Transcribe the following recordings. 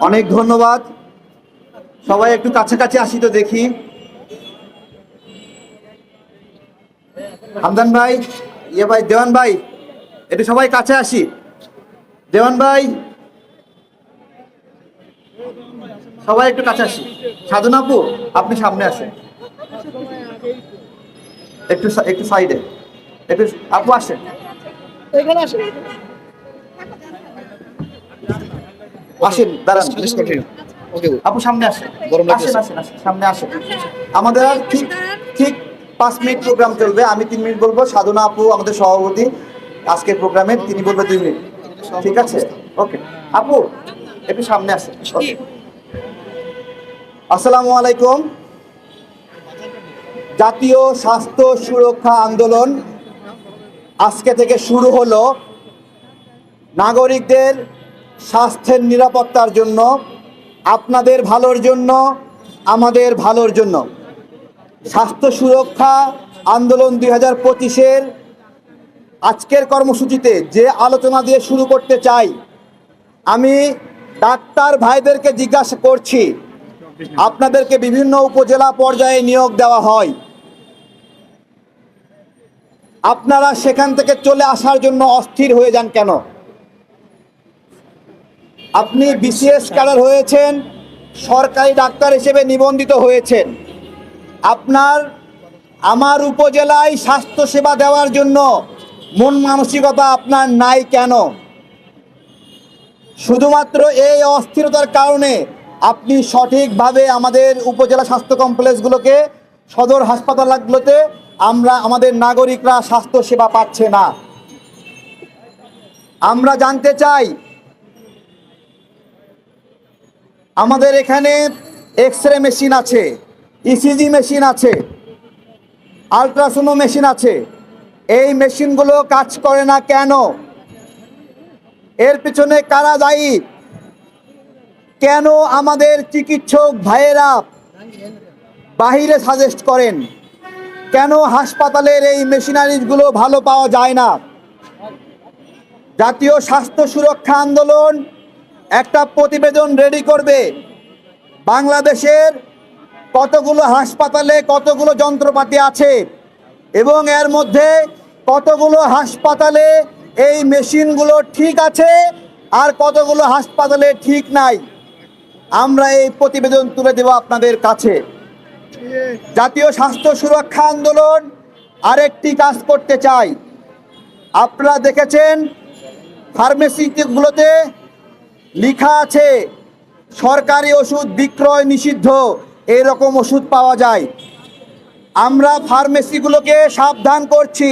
অনেক ধন্যবাদ। সবাই একটু কাছাকাছি আসি তো দেখি। হামদান ভাই ইয়ে ভাই, দেওয়ান ভাই, একটু সবাই কাছে আসি। দেওয়ান ভাই, সবাই একটু কাছে আসি। সাধন আপু, আপনি সামনে আসেন। একটু একটু সাইডে। একটু আপু আসেন। আসেন। দাঁড়ান আপু সামনে আসেন গরম আসেন আসেন আসেন সামনে আসেন। আমাদের ঠিক ঠিক পাঁচ মিনিট প্রোগ্রাম চলবে। আমি তিন মিনিট বলব। সাধনা আপু আমাদের সভাপতি আজকের প্রোগ্রামে তিনি বলবে দুই মিনিট। ঠিক আছে? ওকে। আপু একটু সামনে আসেন. আসসালামু আলাইকুম। জাতীয় স্বাস্থ্য সুরক্ষা আন্দোলন আজকে থেকে শুরু হলো। নাগরিকদের স্বাস্থ্যের নিরাপত্তার জন্য, আপনাদের ভালোর জন্য, আমাদের ভালোর জন্য। স্বাস্থ্য সুরক্ষা আন্দোলন দুই হাজার পঁচিশের আজকের কর্মসূচিতে যে আলোচনা দিয়ে শুরু করতে চাই, আমি ডাক্তার ভাইদেরকে জিজ্ঞাসা করছি, আপনাদেরকে বিভিন্ন উপজেলা পর্যায়ে নিয়োগ দেওয়া হয়। আপনারা সেখান থেকে চলে আসার জন্য অস্থির হয়ে যান কেন? আপনি বিসিএস ক্যাডার হয়েছেন, সরকারি ডাক্তার হিসেবে নিবন্ধিত হয়েছেন। আপনার, আমার উপজেলায় স্বাস্থ্যসেবা দেওয়ার জন্য মন মানসিকতা আপনার নাই কেন? শুধুমাত্র এই অস্থিরতার কারণে আপনি সঠিকভাবে আমাদের উপজেলা স্বাস্থ্য কমপ্লেক্সগুলোকে, সদর হাসপাতালগুলোতে আমরা আমাদের নাগরিকরা স্বাস্থ্য সেবা পাচ্ছে না। আমরা জানতে চাই আমাদের এখানে এক্স রে মেশিন আছে ইসিজি মেশিন আছে আলট্রাসোনো মেশিন আছে। এই মেশিনগুলো কাজ করে না কেন? এর পিছনে কারা দায়ী? কেন আমাদের চিকিৎসক ভাইয়েরা বাহিরে সাজেস্ট করেন? কেন হাসপাতালের এই মেশিনারিজগুলো ভালো পাওয়া যায় না? জাতীয় স্বাস্থ্য সুরক্ষা আন্দোলন একটা প্রতিবেদন রেডি করবে। বাংলাদেশের কতগুলো হাসপাতালে কতগুলো যন্ত্রপাতি আছে এবং এর মধ্যে কতগুলো হাসপাতালে এই মেশিনগুলো ঠিক আছে আর কতগুলো হাসপাতালে ঠিক নাই, আমরা এই প্রতিবেদন তুলে দেব আপনাদের কাছে। জাতীয় স্বাস্থ্য সুরক্ষা আন্দোলন আরেকটি কাজ করতে চাই। আপনারা দেখেছেন ফার্মেসিগুলোতে লেখা আছে, সরকারি ওষুধ বিক্রয় নিষিদ্ধ, এরকম ওষুধ পাওয়া যায়। আমরা ফার্মেসিগুলোকে সাবধান করছি।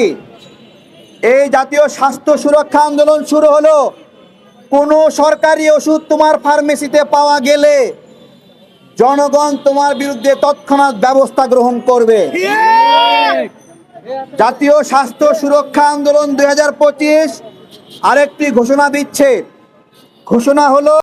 এই জাতীয় স্বাস্থ্য সুরক্ষা আন্দোলন শুরু হলো। কোনো সরকারি ওষুধ তোমার ফার্মেসিতে পাওয়া গেলে জনগণ তোমার বিরুদ্ধে তৎক্ষণাৎ ব্যবস্থা গ্রহণ করবে। জাতীয় স্বাস্থ্য সুরক্ষা আন্দোলন দুই হাজার পঁচিশ আরেকটি ঘোষণা দিচ্ছে। ঘোষণা হলো